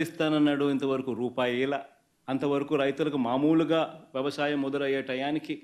ఇస్తానన్నాడు ఇంతవరకు రూపాయిల. అంతవరకు రైతులకు మామూలుగా వ్యవసాయం మొదలయ్యే టయానికి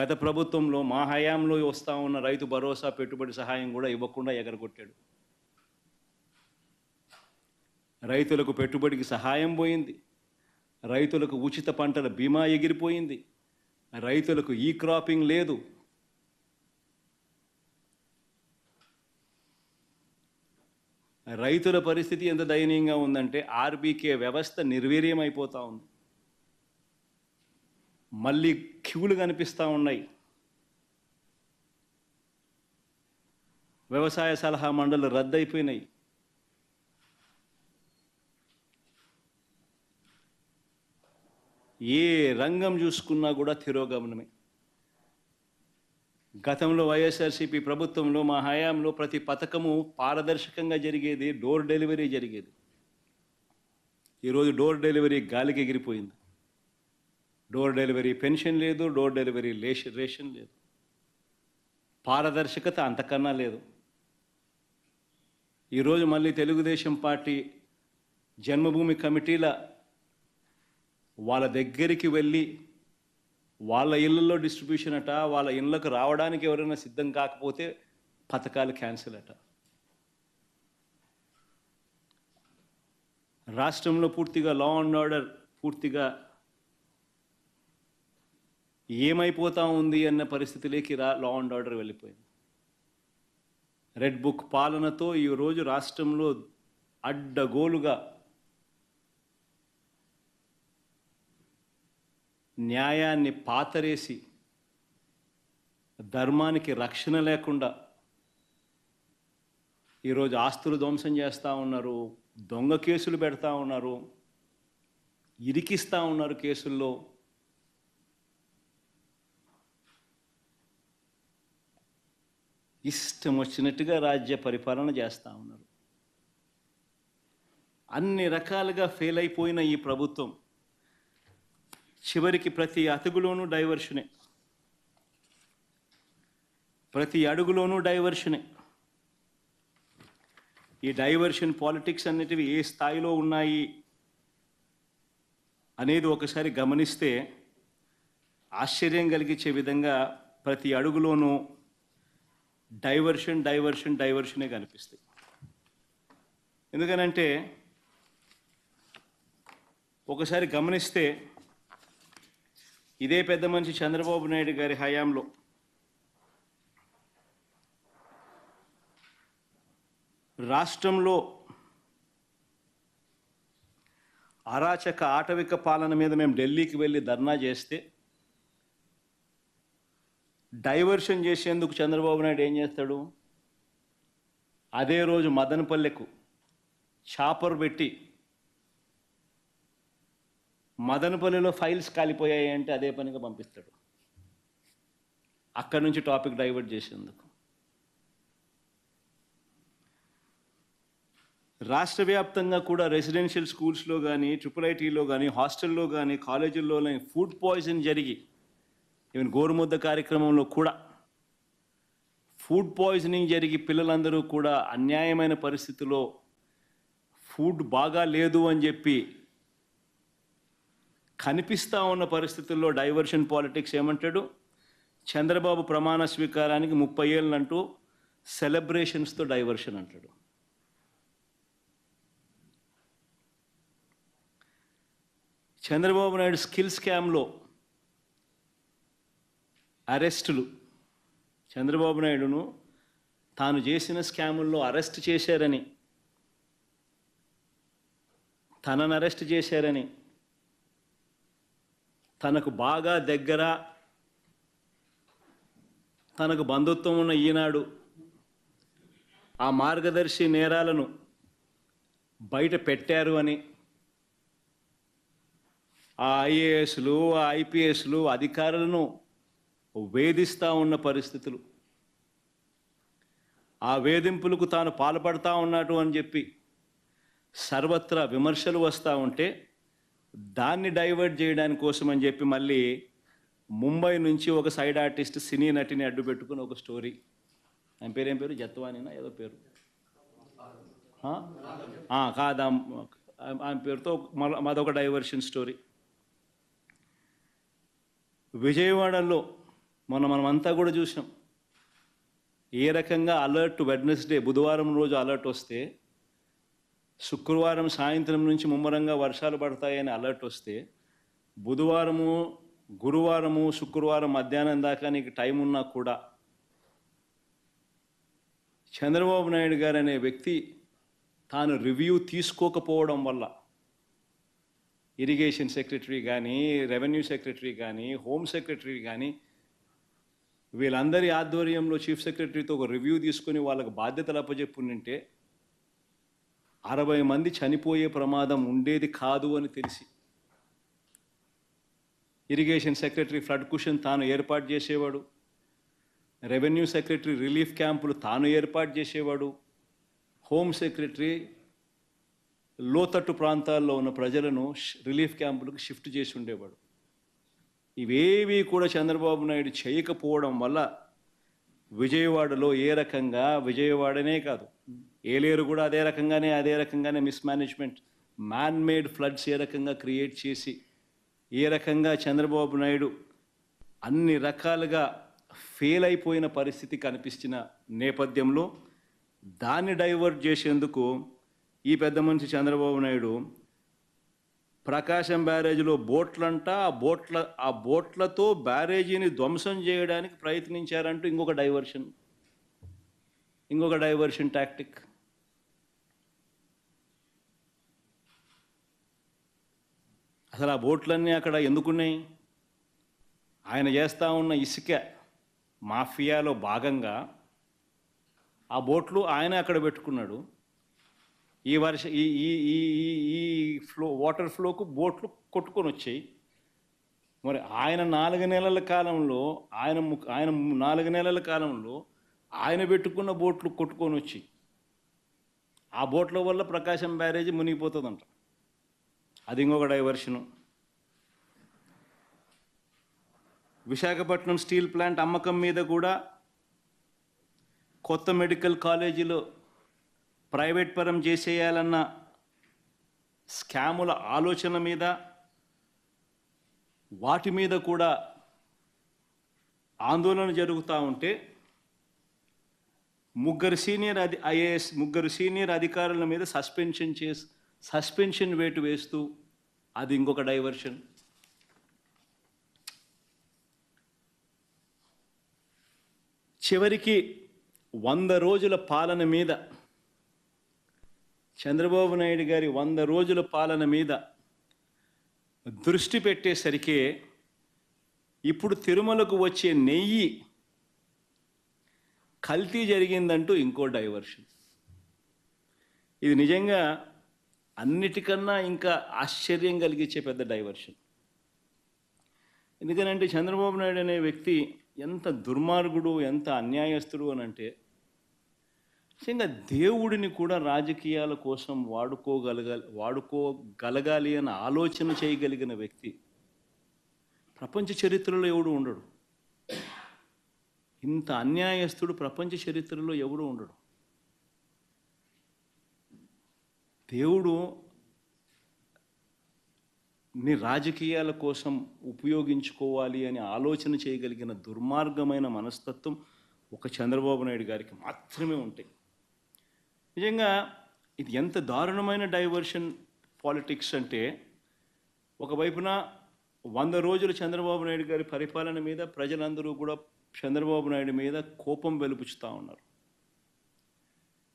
గత ప్రభుత్వంలో మా హయాంలో వస్తూ ఉన్న రైతు భరోసా పెట్టుబడి సహాయం కూడా ఇవ్వకుండా ఎగరగొట్టాడు. రైతులకు పెట్టుబడికి సహాయం పోయింది. రైతులకు ఉచిత పంటల బీమా ఎగిరిపోయింది. రైతులకు ఈ క్రాపింగ్ లేదు. రైతుల పరిస్థితి ఎంత దయనీయంగా ఉందంటే ఆర్బీకే వ్యవస్థ నిర్వీర్యం అయిపోతూ ఉంది. మళ్ళీ క్యూలు కనిపిస్తూ ఉన్నాయి. వ్యవసాయ సలహా మండలి రద్దయిపోయినాయి. ఏ రంగం చూసుకున్నా కూడా తిరోగమనమే. గతంలో వైఎస్ఆర్సీపీ ప్రభుత్వంలో మా హయాంలో ప్రతి పథకము పారదర్శకంగా జరిగేది డోర్ డెలివరీ జరిగేది. ఈరోజు డోర్ డెలివరీ గాలికి ఎగిరిపోయింది. డోర్ డెలివరీ పెన్షన్ లేదు డోర్ డెలివరీ లేష రేషన్ లేదు. పారదర్శకత అంతకన్నా లేదు. ఈరోజు మళ్ళీ తెలుగుదేశం పార్టీ జన్మభూమి కమిటీల వాళ్ళ దగ్గరికి వెళ్ళి వాళ్ళ ఇళ్ళల్లో డిస్ట్రిబ్యూషన్ అట వాళ్ళ ఇళ్ళకు రావడానికి ఎవరైనా సిద్ధం కాకపోతే పథకాలు క్యాన్సిల్ అట. రాష్ట్రంలో పూర్తిగా లా అండ్ ఆర్డర్ పూర్తిగా ఏమైపోతా ఉంది అన్న పరిస్థితిలోకి రా లా అండ్ ఆర్డర్ వెళ్ళిపోయింది. రెడ్ బుక్ పాలనతో ఈరోజు రాష్ట్రంలో అడ్డగోలుగా న్యాయాన్ని పాతరేసి ధర్మానికి రక్షణ లేకుండా ఈరోజు ఆస్తులు ధ్వంసం చేస్తూ ఉన్నారు దొంగ కేసులు పెడతా ఉన్నారు ఇరికిస్తూ ఉన్నారు కేసుల్లో. ఇష్టం వచ్చినట్టుగా రాజ్య పరిపాలన చేస్తూ ఉన్నారు. అన్ని రకాలుగా ఫెయిల్ అయిపోయిన ఈ ప్రభుత్వం చివరికి ప్రతి అతుగులోనూ డైవర్షనే ప్రతి అడుగులోనూ డైవర్షనే ఈ డైవర్షన్ పాలిటిక్స్ అనేటివి ఏ స్థాయిలో ఉన్నాయి అనేది ఒకసారి గమనిస్తే ఆశ్చర్యం కలిగించే విధంగా ప్రతి అడుగులోనూ డైవర్షన్ డైవర్షన్ డైవర్షనే కనిపిస్తాయి. ఎందుకనంటే ఒకసారి గమనిస్తే ఇదే పెద్ద మనిషి చంద్రబాబు నాయుడు గారి హయాంలో. రాష్ట్రంలో అరాచక ఆటవిక పాలన మీద మేము ఢిల్లీకి వెళ్ళి ధర్నా చేస్తే డైవర్షన్ చేసేందుకు చంద్రబాబు నాయుడు ఏం చేస్తాడు? అదే రోజు మదనపల్లెకు చాపర్ పెట్టి మదనపల్లిలో ఫైల్స్ కాలిపోయాయి అంటే అదే పనిగా పంపిస్తాడు. అక్కడి నుంచి టాపిక్ డైవర్ట్ చేసేందుకు. రాష్ట్ర వ్యాప్తంగా కూడా రెసిడెన్షియల్ స్కూల్స్లో కానీ ట్రిపుల్ ఐటీలో కానీ హాస్టల్లో కానీ కాలేజీల్లో కానీ ఫుడ్ పాయిజన్ జరిగి ఈవెన్ గోరుముద్ద కార్యక్రమంలో కూడా ఫుడ్ పాయిజనింగ్ జరిగి పిల్లలందరూ కూడా అన్యాయమైన పరిస్థితిలో ఫుడ్ బాగా లేదు అని చెప్పి కనిపిస్తూ ఉన్న పరిస్థితుల్లో డైవర్షన్ పాలిటిక్స్ ఏమంటాడు? చంద్రబాబు ప్రమాణ స్వీకారానికి ముప్పై ఏళ్ళంటూ సెలబ్రేషన్స్తో డైవర్షన్ అంటాడు. చంద్రబాబు నాయుడు స్కిల్ స్కామ్లో అరెస్టులు. చంద్రబాబు నాయుడును తాను చేసిన స్కాముల్లో అరెస్ట్ చేశారని తనను అరెస్ట్ చేశారని తనకు బాగా దగ్గర తనకు బంధుత్వం ఉన్న ఈనాడు ఆ మార్గదర్శి నేరాలను బయట పెట్టారు అని ఆ ఐఏఎస్లు ఆ ఐపీఎస్లు అధికారులను వేధిస్తూ ఉన్న పరిస్థితులు. ఆ వేధింపులకు తాను పాల్పడతా ఉన్నాడు అని చెప్పి సర్వత్రా విమర్శలు వస్తూ ఉంటే దాన్ని డైవర్ట్ చేయడానికి కోసం అని చెప్పి మళ్ళీ ముంబై నుంచి ఒక సైడ్ ఆర్టిస్ట్ సినీ నటిని అడ్డు పెట్టుకుని ఒక స్టోరీ. ఆయన పేరేం పేరు? జత్వానినా? ఏదో పేరు. కాదా. ఆమె పేరుతో మాదొక డైవర్షన్ స్టోరీ. విజయవాడలో మొన్న మనమంతా కూడా చూసాం. ఏ రకంగా అలర్ట్ వెడ్నెస్డే బుధవారం రోజు అలర్ట్ వస్తే శుక్రవారం సాయంత్రం నుంచి ముమ్మరంగా వర్షాలు పడతాయని అలర్ట్ వస్తే బుధవారము గురువారము శుక్రవారం మధ్యాహ్నం దాకా నీకు టైం ఉన్నా కూడా చంద్రబాబు నాయుడు గారు అనే వ్యక్తి తాను రివ్యూ తీసుకోకపోవడం వల్ల ఇరిగేషన్ సెక్రటరీ కానీ రెవెన్యూ సెక్రటరీ కానీ హోమ్ సెక్రటరీ కానీ వీళ్ళందరి ఆధ్వర్యంలో చీఫ్ సెక్రటరీతో ఒక రివ్యూ తీసుకొని వాళ్ళకి బాధ్యతలు అప్పచెప్పుంటే అరవై మంది చనిపోయే ప్రమాదం ఉండేది కాదు అని తెలిసి. ఇరిగేషన్ సెక్రటరీ ఫ్లడ్ కుషన్ తాను ఏర్పాటు చేసేవాడు. రెవెన్యూ సెక్రటరీ రిలీఫ్ క్యాంపులు తాను ఏర్పాటు చేసేవాడు. హోమ్ సెక్రటరీ లోతట్టు ప్రాంతాల్లో ఉన్న ప్రజలను రిలీఫ్ క్యాంపులకు షిఫ్ట్ చేసి ఉండేవాడు. ఇవేవి కూడా చంద్రబాబు నాయుడు చేయకపోవడం వల్ల విజయవాడలో ఏ రకంగా విజయవాడనే కాదు. ఏలేరు కూడా అదే రకంగానే అదే రకంగానే మిస్మేనేజ్మెంట్ మ్యాన్ మేడ్ ఫ్లడ్స్ ఏ రకంగా క్రియేట్ చేసి ఏ రకంగా చంద్రబాబు నాయుడు అన్ని రకాలుగా ఫెయిల్ అయిపోయిన పరిస్థితి కనిపించిన నేపథ్యంలో దాన్ని డైవర్ట్ చేసేందుకు ఈ పెద్ద మనిషి చంద్రబాబు నాయుడు ప్రకాశం బ్యారేజీలో బోట్లంట ఆ బోట్ల ఆ బోట్లతో బ్యారేజీని ధ్వంసం చేయడానికి ప్రయత్నించారంటూ ఇంకొక డైవర్షన్ ఇంకొక డైవర్షన్ టాక్టిక్ అసలు ఆ బోట్లన్నీ అక్కడ ఎందుకున్నాయి? ఆయన చేస్తూ ఉన్న ఇసుక మాఫియాలో భాగంగా ఆ బోట్లు ఆయన అక్కడ పెట్టుకున్నాడు. ఈ వర్ష ఈ ఈ ఈ ఈ- ఈ ఫ్లో వాటర్ ఫ్లోకు బోట్లు కొట్టుకొని వచ్చాయి. మరి ఆయన నాలుగు నెలల కాలంలో ఆయన ఆయన నాలుగు నెలల కాలంలో ఆయన పెట్టుకున్న బోట్లు కొట్టుకొని వచ్చి ఆ బోట్ల వల్ల ప్రకాశం బ్యారేజీ మునిగిపోతుందంట. అది ఇంకొక డైవర్షను విశాఖపట్నం స్టీల్ ప్లాంట్ అమ్మకం మీద కూడా కొత్త మెడికల్ కాలేజీలో ప్రైవేట్ పరం చేసేయాలన్న స్కాముల ఆలోచన మీద వాటి మీద కూడా ఆందోళన జరుగుతూ ఉంటే ముగ్గురు సీనియర్ అధి ఐఏఎస్ ముగ్గురు సీనియర్ అధికారుల మీద సస్పెన్షన్ చేసి సస్పెన్షన్ వేటు వేస్తూ అది ఇంకొక డైవర్షన్. చివరికి వంద రోజుల పాలన మీద చంద్రబాబు నాయుడు గారి వంద రోజుల పాలన మీద దృష్టి పెట్టేసరికి ఇప్పుడు తిరుమలకు వచ్చే నెయ్యి కల్తీ జరిగిందంటూ ఇంకో డైవర్షన్. ఇది నిజంగా అన్నిటికన్నా ఇంకా ఆశ్చర్యం కలిగించే పెద్ద డైవర్షన్ ఎందుకనంటే చంద్రబాబు నాయుడు అనే వ్యక్తి ఎంత దుర్మార్గుడు ఎంత అన్యాయస్తుడు అని అంటే నిజంగా దేవుడిని కూడా రాజకీయాల కోసం వాడుకోగలగాలి వాడుకోగలగాలి అని ఆలోచన చేయగలిగిన వ్యక్తి ప్రపంచ చరిత్రలో ఎవడు ఉండడు. ఇంత అన్యాయస్తుడు ప్రపంచ చరిత్రలో ఎవడు ఉండడు. దేవుడు ని రాజకీయాల కోసం ఉపయోగించుకోవాలి అని ఆలోచన చేయగలిగిన దుర్మార్గమైన మనస్తత్వం ఒక చంద్రబాబు నాయుడు గారికి మాత్రమే ఉంటాయి. నిజంగా ఇది ఎంత దారుణమైన డైవర్షన్ పాలిటిక్స్ అంటే ఒకవైపున వంద రోజులు చంద్రబాబు నాయుడు గారి పరిపాలన మీద ప్రజలందరూ కూడా చంద్రబాబు నాయుడు మీద కోపం వెలుపుచుతూ ఉన్నారు.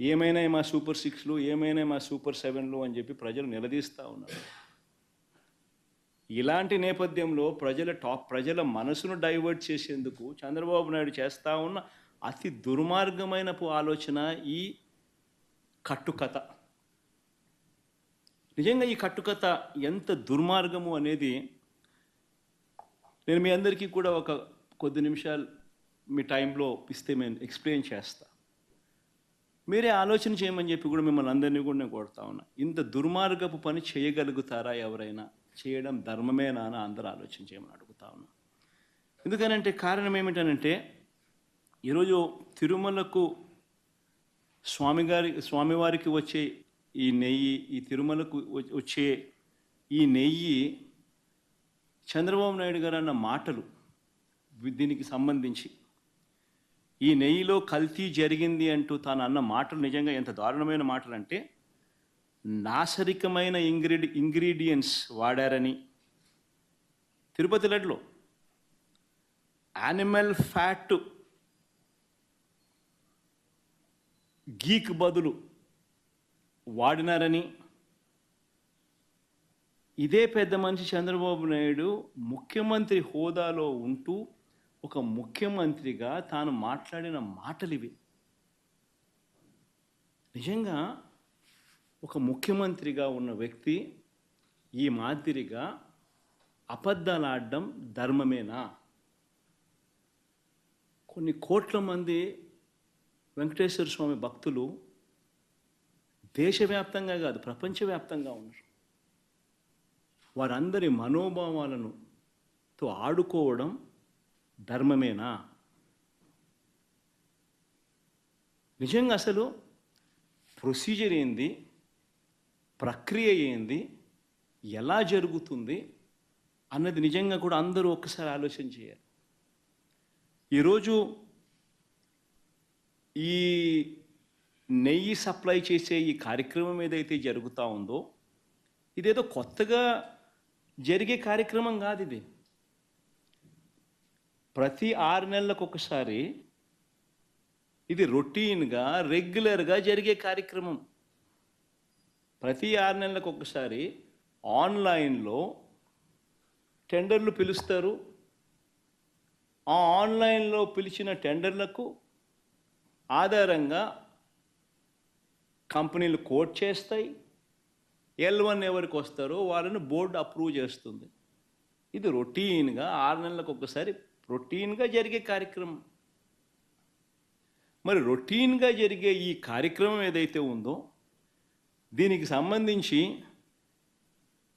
ఏమైనా మా సూపర్ సిక్స్లు ఏమైనా మా సూపర్ సెవెన్లు అని చెప్పి ప్రజలు నిలదీస్తూ ఉన్నారు. ఇలాంటి నేపథ్యంలో ప్రజల టాప్ ప్రజల మనసును డైవర్ట్ చేసేందుకు చంద్రబాబు నాయుడు చేస్తూ ఉన్న అతి దుర్మార్గమైన ఆలోచన ఈ కట్టుకథ. నిజంగా ఈ కట్టుకథ ఎంత దుర్మార్గము అనేది నేను మీ అందరికీ కూడా ఒక కొద్ది నిమిషాలు మీ టైంలో ఇస్తే నేను ఎక్స్ప్లెయిన్ చేస్తాను మీరే ఆలోచన చేయమని చెప్పి కూడా మిమ్మల్ని అందరినీ కూడా నేను కొడతా ఉన్నా. ఇంత దుర్మార్గపు పని చేయగలుగుతారా ఎవరైనా? చేయడం ధర్మమేనా అని అందరూ ఆలోచన చేయమని అడుగుతా ఉన్నా. ఎందుకనంటే కారణం ఏమిటనంటే ఈరోజు తిరుమలకు స్వామిగారి స్వామివారికి వచ్చే ఈ నెయ్యి ఈ తిరుమలకు వచ్చే ఈ నెయ్యి చంద్రబాబు నాయుడు గారు అన్న మాటలు దీనికి సంబంధించి ఈ నెయ్యిలో కల్తీ జరిగింది అంటూ తాను అన్న మాటలు నిజంగా ఎంత దారుణమైన మాటలు అంటే నాసరికమైన ఇంగ్రీడి ఇంగ్రీడియంట్స్ వాడారని. తిరుపతి లడ్లో యానిమల్ ఫ్యాట్ గీక్ బదులు వాడినారని. ఇదే పెద్ద మనిషి చంద్రబాబు నాయుడు ముఖ్యమంత్రి హోదాలో ఉంటూ ఒక ముఖ్యమంత్రిగా తాను మాట్లాడిన మాటలు ఇవి నిజంగా ఒక ముఖ్యమంత్రిగా ఉన్న వ్యక్తి ఈ మాదిరిగా అబద్ధాలాడడం ధర్మమేనా? కొన్ని కోట్ల మంది వెంకటేశ్వర స్వామి భక్తులు దేశవ్యాప్తంగా కాదు ప్రపంచవ్యాప్తంగా ఉన్నారు. వారందరి మనోభావాలను తో ఆడుకోవడం ధర్మమేనా? నిజంగా అసలు ప్రొసీజర్ ఏంది? ప్రక్రియ ఏంది? ఎలా జరుగుతుంది? అన్నది నిజంగా కూడా అందరూ ఒక్కసారి ఆలోచన చేయాలి. ఈరోజు ఈ నెయ్యి సప్లై చేసే ఈ కార్యక్రమం ఏదైతే జరుగుతూ ఉందో ఇదేదో కొత్తగా జరిగే కార్యక్రమం కాదు ఇది. ప్రతి ఆరు నెలలకు ఒకసారి ఇది రొటీన్గా రెగ్యులర్గా జరిగే కార్యక్రమం. ప్రతి ఆరు నెలలకు ఒకసారి ఆన్లైన్లో టెండర్లు పిలుస్తారు. ఆ ఆన్లైన్లో పిలిచిన టెండర్లకు ఆధారంగా కంపెనీలు కోట్ చేస్తాయి. ఎల్ వన్ ఎవరికి వస్తారో వాళ్ళని బోర్డు అప్రూవ్ చేస్తుంది. ఇది రొటీన్గా ఆరు నెలలకు ఒకసారి రొటీన్గా జరిగే కార్యక్రమం. మరి రొటీన్గా జరిగే ఈ కార్యక్రమం ఏదైతే ఉందో దీనికి సంబంధించి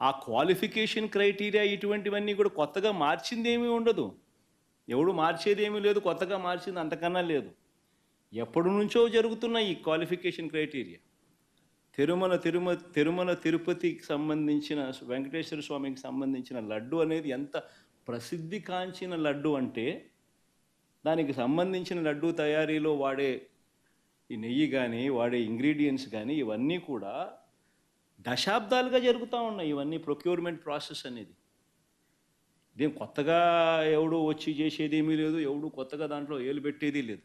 ఆ క్వాలిఫికేషన్ క్రైటీరియా ఇటువంటివన్నీ కూడా కొత్తగా మార్చింది ఏమీ ఉండదు. ఎవడు మార్చేది ఏమీ లేదు కొత్తగా మార్చింది అంతకన్నా లేదు. ఎప్పటి నుంచో జరుగుతున్న ఈ క్వాలిఫికేషన్ క్రైటీరియా. తిరుమల తిరుమ తిరుమల తిరుపతికి సంబంధించిన వెంకటేశ్వర స్వామికి సంబంధించిన లడ్డు అనేది ఎంత ప్రసిద్ధి కాంచిన లడ్డు అంటే దానికి సంబంధించిన లడ్డు తయారీలో వాడే ఈ నెయ్యి కానీ వాడే ఇంగ్రీడియంట్స్ కానీ ఇవన్నీ కూడా దశాబ్దాలుగా జరుగుతూ ఉన్నాయి. ఇవన్నీ ప్రొక్యూర్మెంట్ ప్రాసెస్ అనేది. ఇదేం కొత్తగా ఎవడు వచ్చి చేసేది ఏమీ లేదు ఎవడు కొత్తగా దాంట్లో ఏలు పెట్టేది లేదు.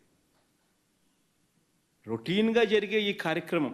రొటీన్గా జరిగే ఈ కార్యక్రమం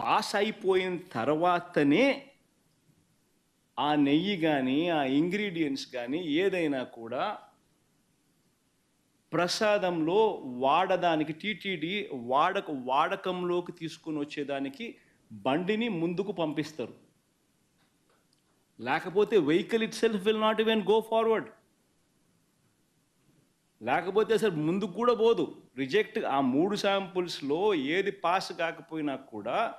పాస్ అయిపోయిన తర్వాతనే ఆ నెయ్యి కానీ ఆ ఇంగ్రీడియంట్స్ కానీ ఏదైనా కూడా ప్రసాదంలో వాడదానికి టీటీడీ వాడక వాడకంలోకి తీసుకుని వచ్చేదానికి బండిని ముందుకు పంపిస్తారు. లేకపోతే vehicle itself will not even go forward లేకపోతే అసలు ముందుకు కూడా పోదు. రిజెక్ట్ ఆ మూడు శాంపుల్స్లో ఏది పాస్ కాకపోయినా కూడా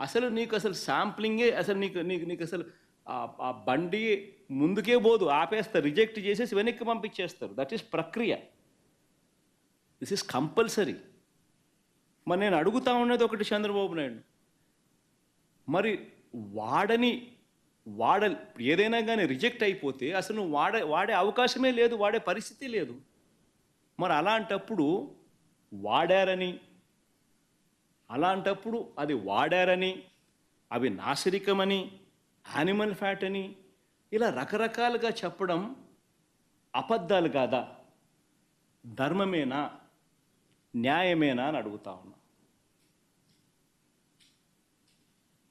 అసలు నీకు అసలు శాంప్లింగే అసలు నీకు నీకు నీకు అసలు ఆ- బండి ముందుకే పోదు ఆపేస్తారు రిజెక్ట్ చేసేసి వెనక్కి పంపించేస్తారు. దట్ ఈస్ ప్రక్రియ. దిస్ ఇస్ కంపల్సరీ మరి నేను అడుగుతా ఉన్నది ఒకటి చంద్రబాబు నాయుడు. మరి వాడని వాడ ఏదైనా కానీ రిజెక్ట్ అయిపోతే అసలు వాడే వాడే అవకాశమే లేదు వాడే పరిస్థితి లేదు. మరి అలాంటప్పుడు వాడారని అలాంటప్పుడు అది వాడారని అవి నాసిరికమని యానిమల్ ఫ్యాట్ అని ఇలా రకరకాలుగా చెప్పడం అబద్ధాలు కాదా? ధర్మమేనా? న్యాయమేనా? అని అడుగుతా ఉన్నా.